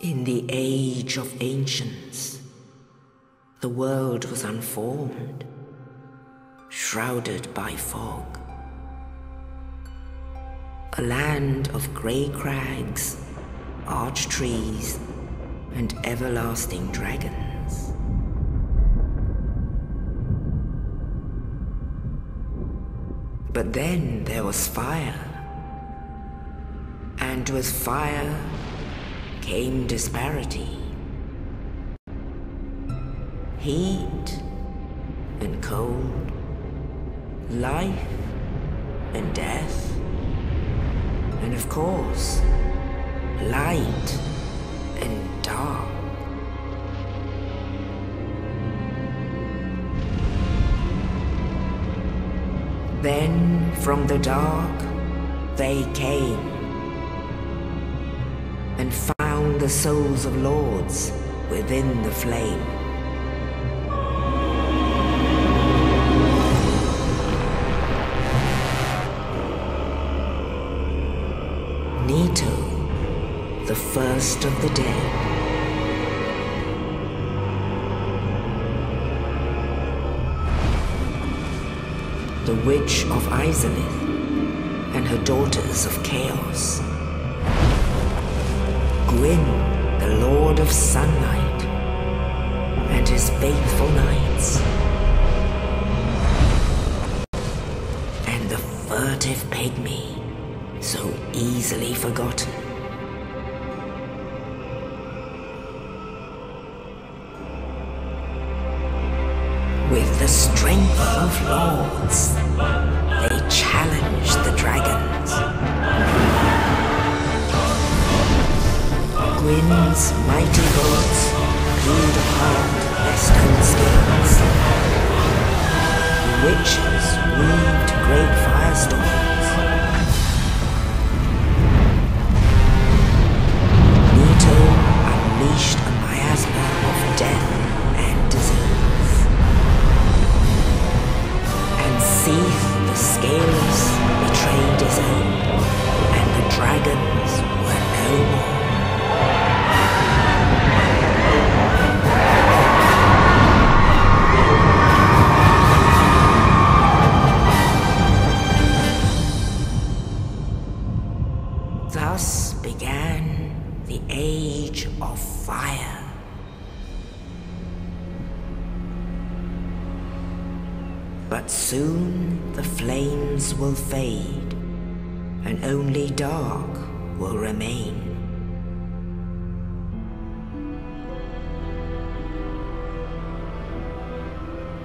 In the age of ancients, the world was unformed, shrouded by fog. A land of grey crags, arch trees, and everlasting dragons. But then there was fire. And with fire came disparity. Heat and cold, life and death, and of course, light and dark. Then from the dark they came and the souls of lords within the flame. Nito, the first of the dead. The Witch of Izalith and her daughters of Chaos. Gwyn, Lord of Sunlight, and his faithful knights. And the furtive pygmy, so easily forgotten. With the strength of lords, Witches weaved great firestorms. Nito unleashed a miasma of death and disease. And Seath the Scaleless betrayed his own, and the dragons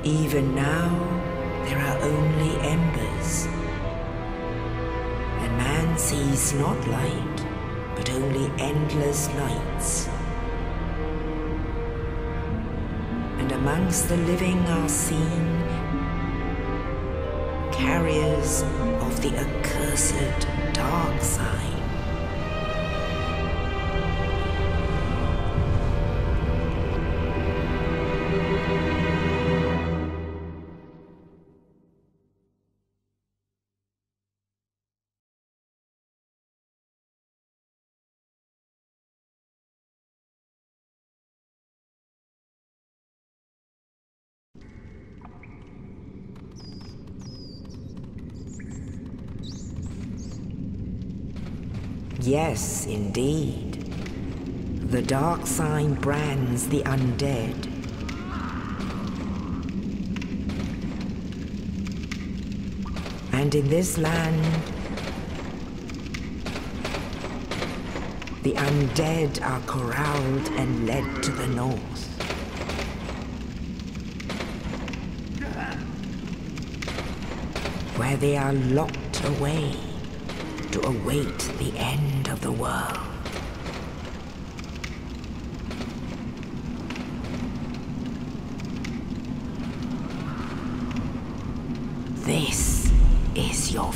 Even now, there are only embers, and man sees not light, but only endless nights. And amongst the living are seen carriers of the accursed dark side. Yes, indeed. The dark sign brands the undead. And in this land, the undead are corralled and led to the north. Where they are locked away to await the end of the world. This is your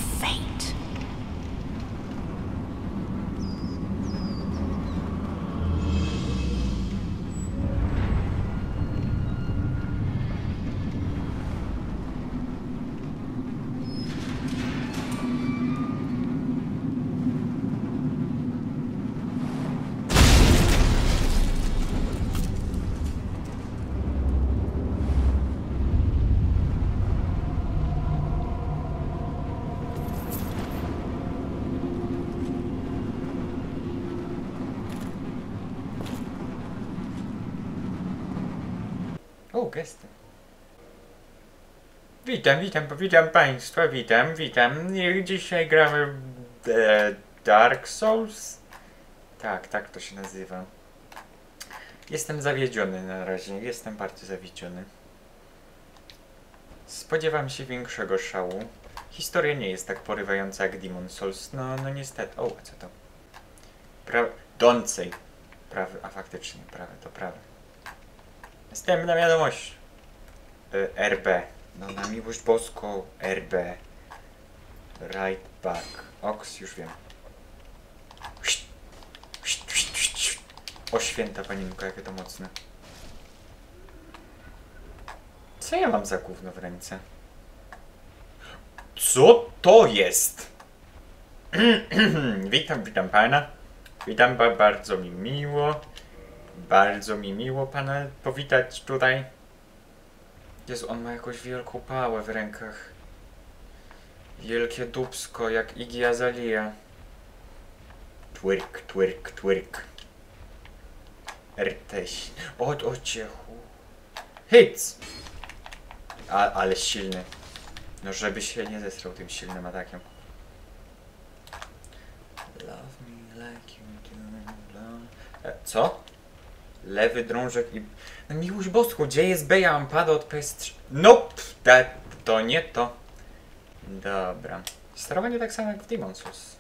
Gesty. Witam, witam, witam Państwa, witam, witam. Dzisiaj gramy w e, Dark Souls. Tak, tak to się nazywa. Jestem zawiedziony na razie, jestem bardzo zawiedziony. Spodziewam się większego szału. Historia nie jest tak porywająca jak Demon Souls. No, no niestety. O, co to? Pra... Doncej. Prawy, a faktycznie, prawe to prawe. Następna wiadomość. Y, RB. No na miłość boską. RB. Right back. Ox, już wiem. O święta panienko, jakie to mocne. Co ja mam za gówno w ręce? Co to jest? witam, witam pana. Witam ba bardzo mi miło. Bardzo mi miło pana powitać tutaj. Jezu, on ma jakąś wielką pałę w rękach. Wielkie dubsko, jak Iggy Azalea. Twerk, twerk, twerk. Rteś. O, o ciechu. Hits! A, ale silny. No żeby się nie zesrał tym silnym atakiem. Love me like you do. E, co? Lewy drążek i... No miłość boską, gdzie jest B? Ja mam pada od PS3. Nope! Ta, to nie to. Dobra. Sterowanie tak samo jak w Demon's Souls.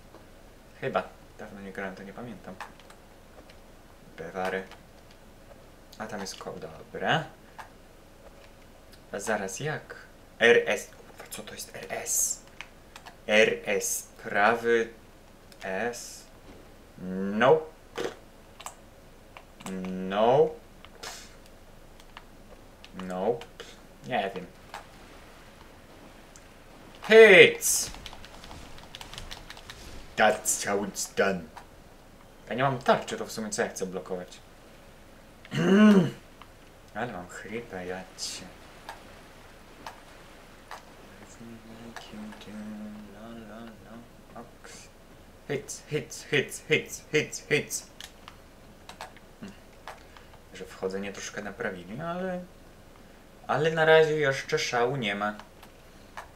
Chyba. Dawno nie grałem, to nie pamiętam. Bewary. A tam jest koł, dobra. A zaraz jak? RS. Co to jest RS? RS. Prawy S. No. No. Yeah, Nie wiem. Hits! That's how it's done. Ja nie mam tarczy, to w sumie co ja chcę blokować? Ale mam chrypę, ja cię. Hits, hits, hits, hits, hits, hits. Że wchodzenie troszkę naprawili, ale... Ale na razie jeszcze szału nie ma.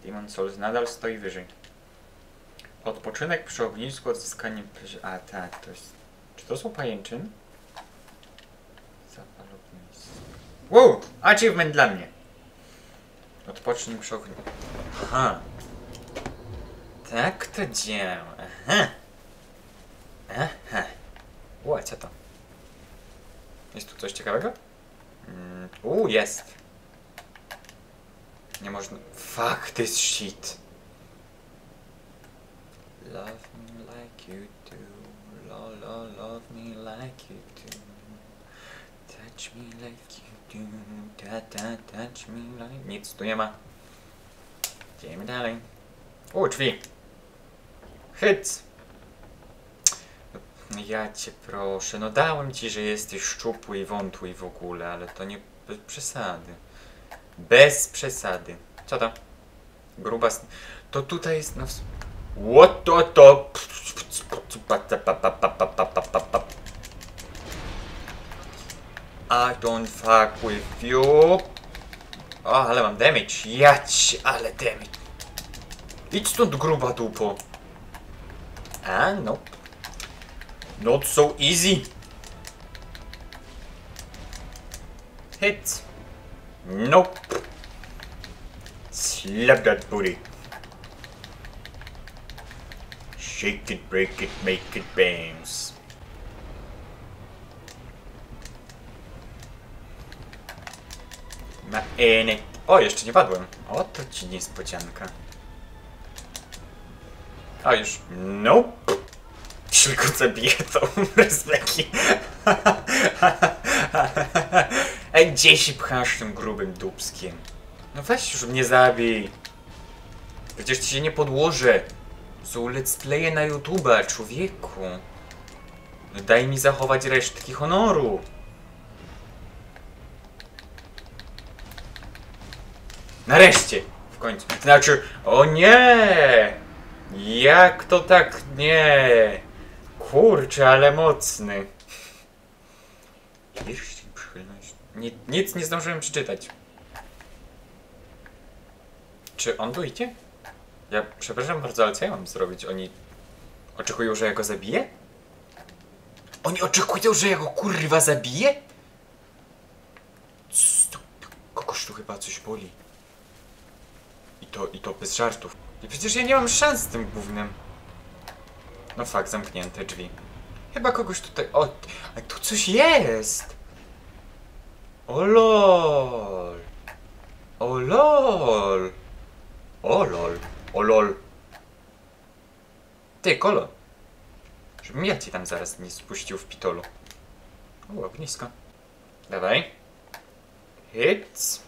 Demon Souls nadal stoi wyżej. Odpoczynek przy ognisku, odzyskanie... A, tak, to jest... Czy to są pajęczyny? Zapalowny list. Wow! Achievement dla mnie! Odpocznij przy ogniu. Aha. Tak to działa. Aha. Aha. Ła, co to? Jest tu coś ciekawego? Mm, U, jest. Nie można... Fuck this shit. Love me like you do. Lo, lo, love me like you do. Touch me like you do. Ta, ta, touch me like... Nic tu nie ma. Idziemy dalej. U, drzwi. Hit. Ja cię proszę, no dałem ci, że jesteś szczupły i wątły w ogóle, ale to nie bez przesady. Bez przesady. Co to? Gruba... To tutaj jest ws- What to to? I don't fuck with you. O, ale mam damage. Jać, ale damage. Idź stąd, gruba dupo. A, no. Not so easy. Hit. Nope. Slap that booty. Shake it, break it, make it bounce. Ma ene. O, jeszcze nie padłem. O, to ci niespodzianka. A już. Nope. Tylko zabiję tą Rezbeki. Ej, gdzie się pchasz tym grubym dubskiem? No weź już mnie zabij. Przecież ci się nie podłożę. Są let's playe na YouTube'a, człowieku. No daj mi zachować resztki honoru. Nareszcie! W końcu. Znaczy, o nie! Jak to tak nie? Kurczę, ale mocny. Pierścień przychylność. Ni nic nie zdążyłem przeczytać. Czy on tu idzie? Ja przepraszam bardzo, ale co ja mam zrobić? Oni oczekują, że ja go zabiję? Oni oczekują, że ja go kurwa zabiję? Kogoś tu chyba coś boli. I to, i to bez żartów. I przecież ja nie mam szans z tym głównym. No fakt, zamknięte drzwi. Chyba kogoś tutaj... O, a tu coś jest! O lol! O lol! O lol! O lol! Ty, kolo! Żebym ja ci tam zaraz nie spuścił w pitolu. O, ognisko. Dawaj. Hits.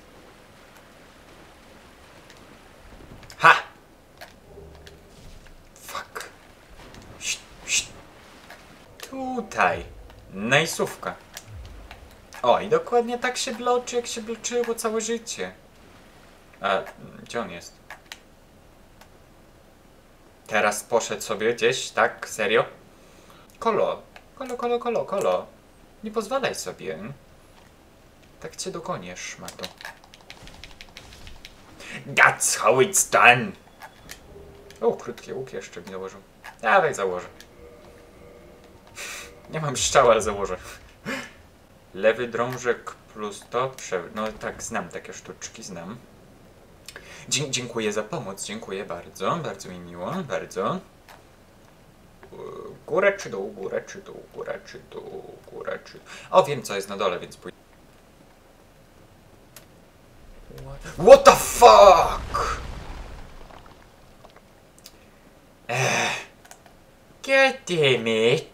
Tutaj. Najsówka. O, i dokładnie tak się bloczy, jak się bloczyło całe życie. A, gdzie on jest? Teraz poszedł sobie gdzieś, tak? Serio? Kolo, kolo, kolo, kolo, kolo. Nie pozwalaj sobie. Tak cię dogonię, szmato. That's how it's done! O, krótkie łuk jeszcze mi założył. Dawaj, założę. Nie mam strzał, ale założę. Lewy drążek plus to. Prze... No tak, znam takie sztuczki, znam. Dzie dziękuję za pomoc, dziękuję bardzo, bardzo mi miło, bardzo. Górę czy dół, górę czy dół, górę czy dół, górę czy... O, wiem co jest na dole, więc pójdę. What the fuck? Ech. God it.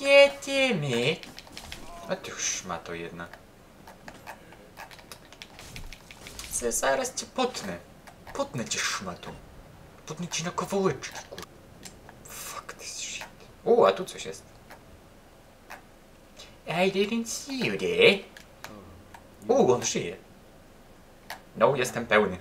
It. A ty już ma to jedna. Z- Zaraz cię potnę. Potnę cię szmatą. Potnę ci na kawałeczki. Fuck this shit. U, a tu coś jest. I didn't see you there. U, on żyje. No, jestem pełny.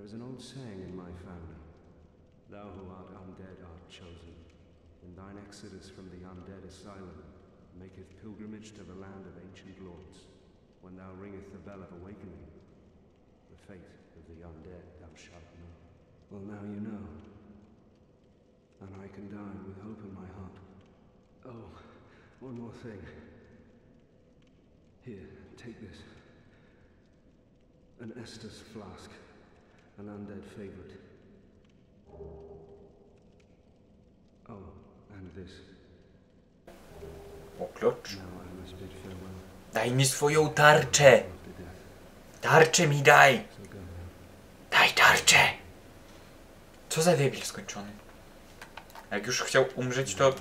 There is an old saying in my family Thou who art undead art chosen. In thine exodus from the undead asylum, maketh pilgrimage to the land of ancient lords. When thou ringeth the bell of awakening, the fate of the undead thou shalt know. Well, now you know. And I can die with hope in my heart. Oh, one more thing. Here, take this. An Estus flask, an undead favorite. Oh, and this. O, klucz. Daj mi swoją tarczę. Tarczę mi daj. Daj tarczę. Co za debil skończony. Jak już chciał umrzeć, to...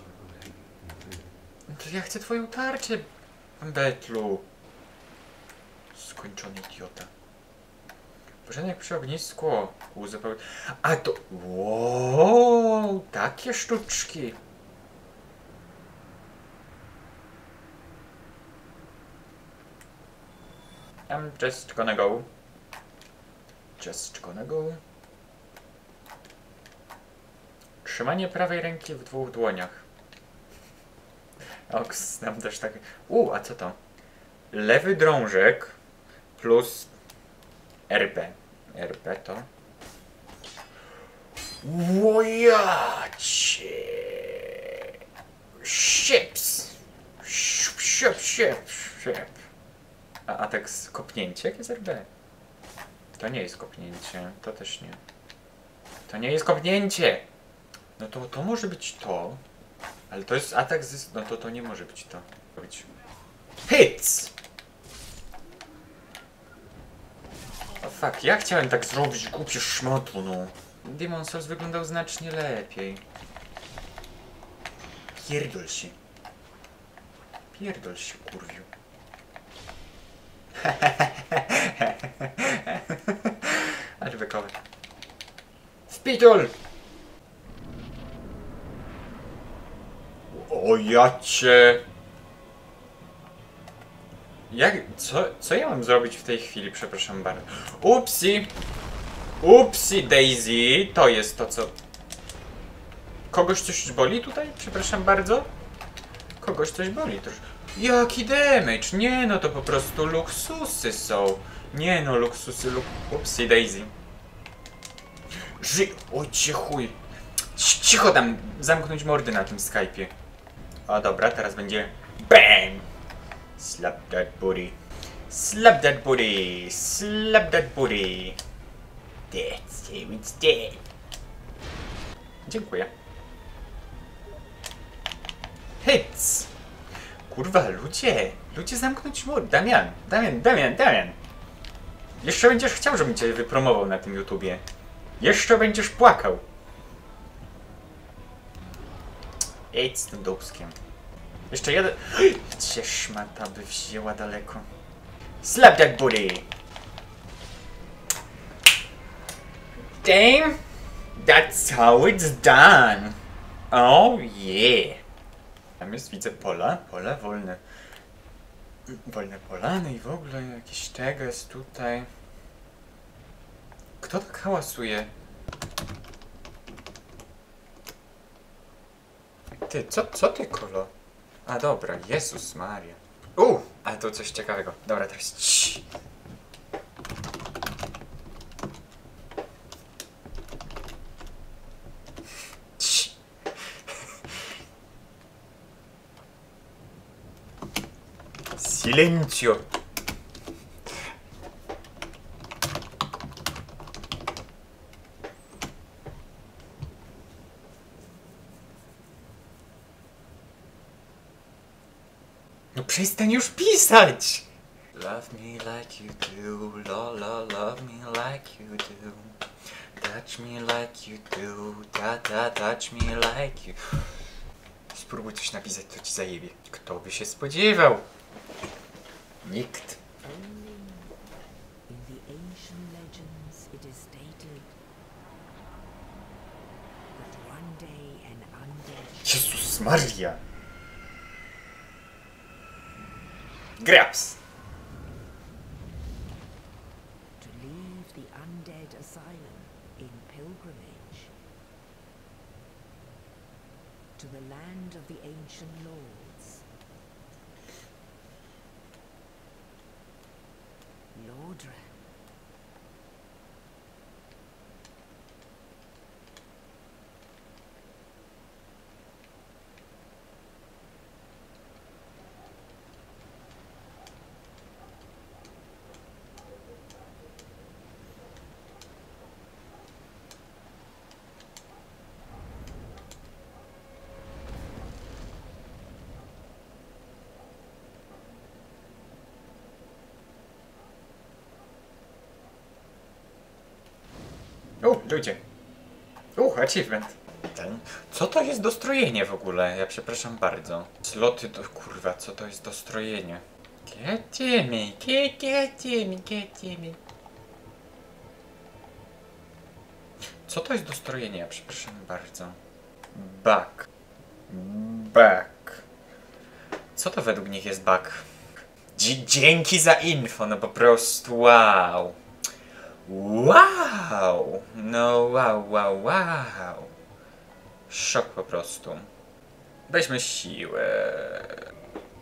To ja chcę twoją tarczę, Betlu. Skończony idiota. Pożegnaj przy ognisku. Uzupełni... A to... Wow, takie sztuczki. I'm just gonna go. Just gonna go. Trzymanie prawej ręki w dwóch dłoniach. Oks, znam też takie. U, a co to? Lewy drążek plus RP. RP to. Łojacie! Sieps! Siup, siup, siup, siup. A atak z kopnięcie? Jak jest RB? To nie jest kopnięcie. To też nie. To nie jest kopnięcie! No to, to może być to. Ale to jest atak z... No to to nie może być to. Hits! Fuck, ja chciałem tak zrobić, głupie szmotu, no. Demon Souls wyglądał znacznie lepiej. Pierdol się. Pierdol się, kurwiu. przywykowy. Wpitul! O ja cię... Jak... Co, co ja mam zrobić w tej chwili, przepraszam bardzo? Upsi! Upsi Daisy! To jest to, co... Kogoś coś boli tutaj? Przepraszam bardzo? Kogoś coś boli trosz... Jaki damage? Nie no, to po prostu luksusy są. Nie no, luksusy, luk... Upsi Daisy. Ży... O cię chuj. Ci- Cicho tam, zamknąć mordy na tym Skype'ie. O dobra, teraz będzie BAM! Slap that booty. Slap that booty. Slap that booty. That's how it's dead. Dziękuję. Hits! Kurwa, ludzie! Ludzie zamknąć mur. Damian, Damian, Damian, Damian! Jeszcze będziesz chciał, żebym cię wypromował na tym YouTubie. Jeszcze będziesz płakał. Idź z tym dubskiem. Jeszcze jeden. Cię szmata by wzięła daleko. Slap that booty! Damn! That's how it's done! Oh yeah! Tam jest, widzę pola. Pola wolne. Wolne polany i w ogóle jakiś tego jest tutaj. Kto tak hałasuje? Ty, co, co ty, kolo? A dobra, Jezus Maria. U, ale to coś ciekawego. Dobra, teraz ci. Ci. Silenzio. Przestań już pisać! Love me like you do, la la love me like you do. Touch me like you do, ta ta touch me like you. Spróbuj coś napisać, to ci zajebie. Kto by się spodziewał? Nikt. Only in Graps! to leave the undead asylum in pilgrimage to the land of the ancient lords. Lordran. U, ludzie. U, achievement. Ten. Co to jest dostrojenie w ogóle? Ja przepraszam bardzo. Sloty to kurwa, co to jest dostrojenie? Kietiemi, kietiemi, kietiemi. Co to jest dostrojenie? Ja przepraszam bardzo. Back. Back. Co to według nich jest back? Dzięki za info, no po prostu wow. Wow! No wow, wow, wow. Szok po prostu. Weźmy siłę.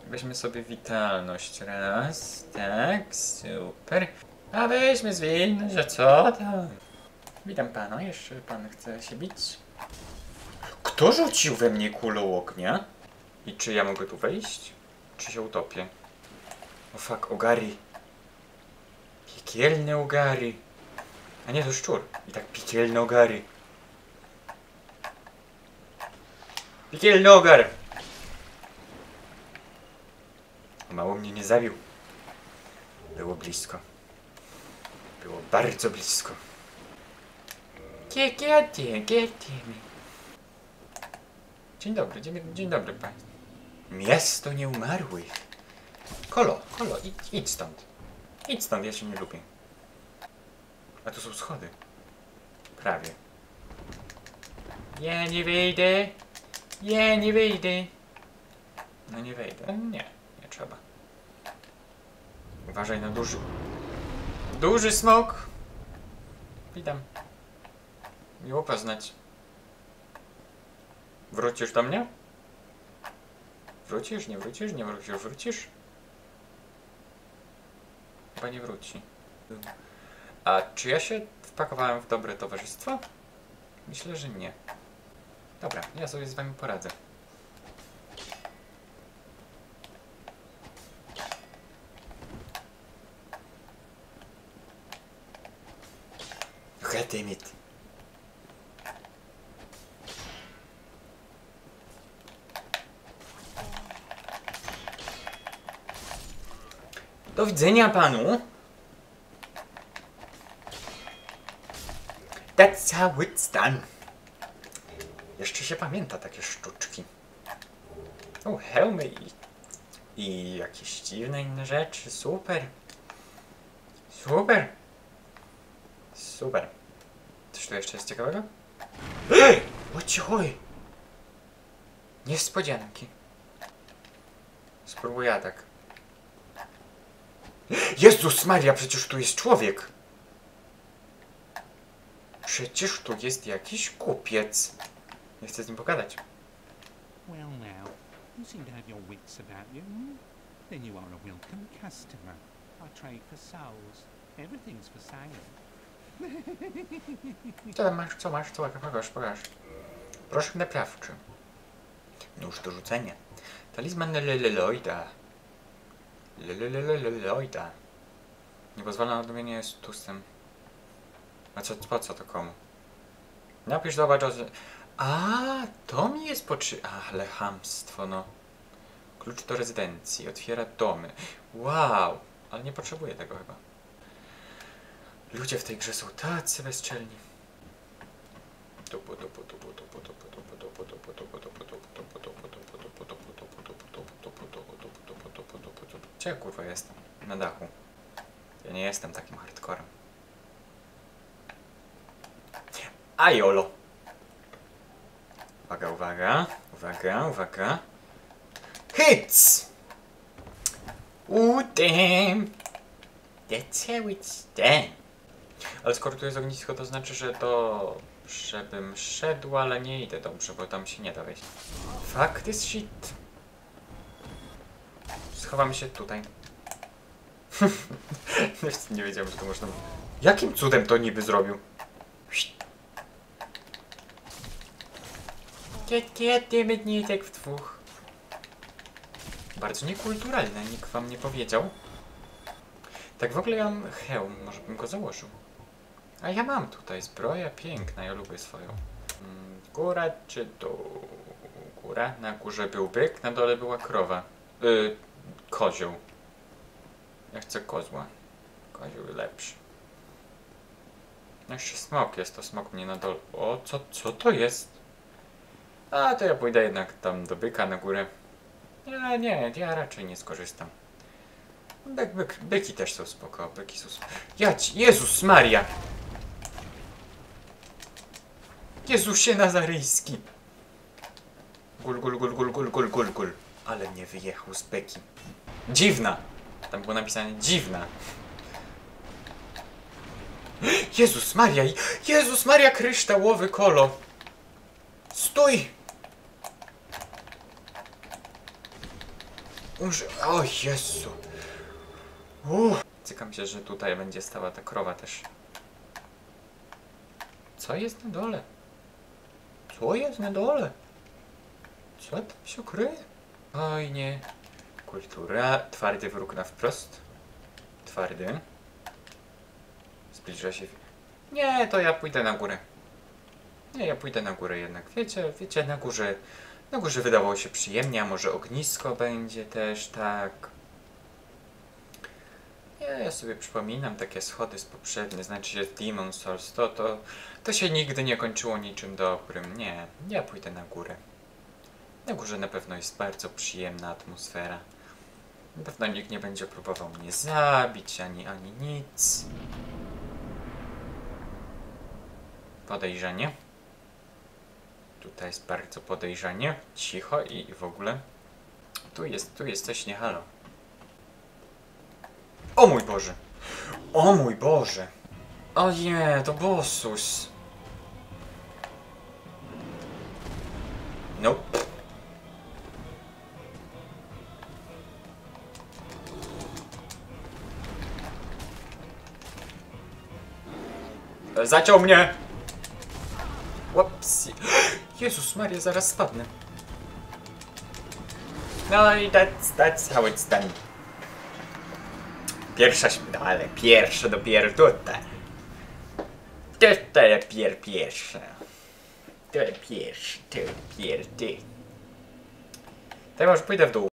Weźmy sobie witalność raz. Tak, super. A weźmy zwinność, że co tam? Witam pana, jeszcze pan chce się bić? Kto rzucił we mnie kulą ognia? I czy ja mogę tu wejść? Czy się utopię? O fuck, ogary. Piekielne ogary. A nie, to szczur. I tak piekielne ogary. Piekielny ogar! Mało mnie nie zabił. Było blisko. Było bardzo blisko. Dzień dobry, dzień, dzień dobry państwu. Miasto nieumarłych. Kolo, kolo, idź, idź stąd. Idź stąd, ja się nie lubię. A tu są schody. prawie. Ja nie wyjdę. Ja nie wyjdę. No nie wejdę. Nie, nie trzeba. Uważaj na duży... Duży smok! Witam. Miło poznać. Wrócisz do mnie? Wrócisz, nie wrócisz, nie wrócisz, wrócisz? Chyba nie wróci. A czy ja się wpakowałem w dobre towarzystwo? Myślę, że nie. Dobra, ja sobie z wami poradzę. Redimit. Do widzenia panu. That's how it's done. Jeszcze się pamięta takie sztuczki. O, hełmy i, i jakieś dziwne inne rzeczy. Super. Super. Super. Coś tu jeszcze jest ciekawego? Ej! Ocioj! Niespodzianki. Spróbuję ja tak. Jezus Maria, przecież tu jest człowiek! Przecież tu jest jakiś kupiec. Nie chcę z nim pogadać. Well now, you seem to have your wits about you. hmm? Then you are a welcome customer. I trade for souls. Everything's for sale. Co masz, co masz, co masz, pokaż, pokaż. Proszek naprawczy. Nóż do rzucenia. Talizman Leleloida. Leleloida. Nie pozwala na odnowienie z tusem. A co, po co to komu? Napisz, zobacz, o... A, to mi jest potrzebne. Ale hamstwo, no. Klucz do rezydencji, otwiera domy. Wow, ale nie potrzebuję tego chyba. Ludzie w tej grze są tacy bezczelni. Czy ja kurwa jestem? Na dachu. Ja nie jestem takim hardcorem. A jolo. Uwaga, uwaga, uwaga, uwaga. Hits! Ooh, damn! That's how it's done. Ale skoro tu jest ognisko, to znaczy, że to... Żebym szedł, ale nie idę dobrze, bo tam się nie da wejść. Fuck this shit. Schowamy się tutaj. Nie wiedziałem, że to można... Jakim cudem to niby zrobił? Kiedy nie tak w dwóch. Bardzo niekulturalne, nikt wam nie powiedział. Tak w ogóle ja mam hełm, może bym go założył. A ja mam tutaj zbroję piękna, ja lubię swoją. Mm, Góra czy dół? Góra. Na górze był byk, na dole była krowa. Yy, kozioł. Ja chcę kozła. Kozioł lepszy. No Jeszcze smok jest, to smok mnie na dole. O, co, co to jest? A, to ja pójdę jednak tam do byka na górę. Nie, nie, ja raczej nie skorzystam. Byk, byk, byki też są spoko, byki są spoko. Ja ci, Jezus Maria! Jezusie Nazaryjski! Gul, gul, gul, gul, gul, gul, gul, gul. Ale mnie wyjechał z byki. Dziwna! Tam było napisane dziwna. Jezus Maria! Jezus Maria kryształowy kolo! Stój! Umrze... O Jezu! Uff. Cykam się, że tutaj będzie stała ta krowa też. Co jest na dole? Co jest na dole? Co tam się kryje? Oj nie. Kultura. Twardy wróg na wprost. Twardy. Zbliża się. Nie, to ja pójdę na górę. Nie, ja pójdę na górę jednak. Wiecie, wiecie, na górze. Na górze wydawało się przyjemnie, a może ognisko będzie też, tak. Ja, ja sobie przypominam takie schody z poprzednie, znaczy się Demon Souls, to, to, to się nigdy nie kończyło niczym dobrym. Nie, ja pójdę na górę. Na górze na pewno jest bardzo przyjemna atmosfera. Na pewno nikt nie będzie próbował mnie zabić, ani, ani nic. Podejrzanie. Tutaj jest bardzo podejrzanie. Cicho i w ogóle. Tu jest, tu jest coś nie halo. O mój Boże! O mój Boże! O nie, to Bossus! Nope. Zaciął mnie! Jezus Maria, zaraz spadnę. No i that's, that's how it's done. Pierwsza no ale pierwsze dopiero tutaj. To dopiero pierwsze. To pierwsze, to dopiero ty. Ja już pójdę w dół.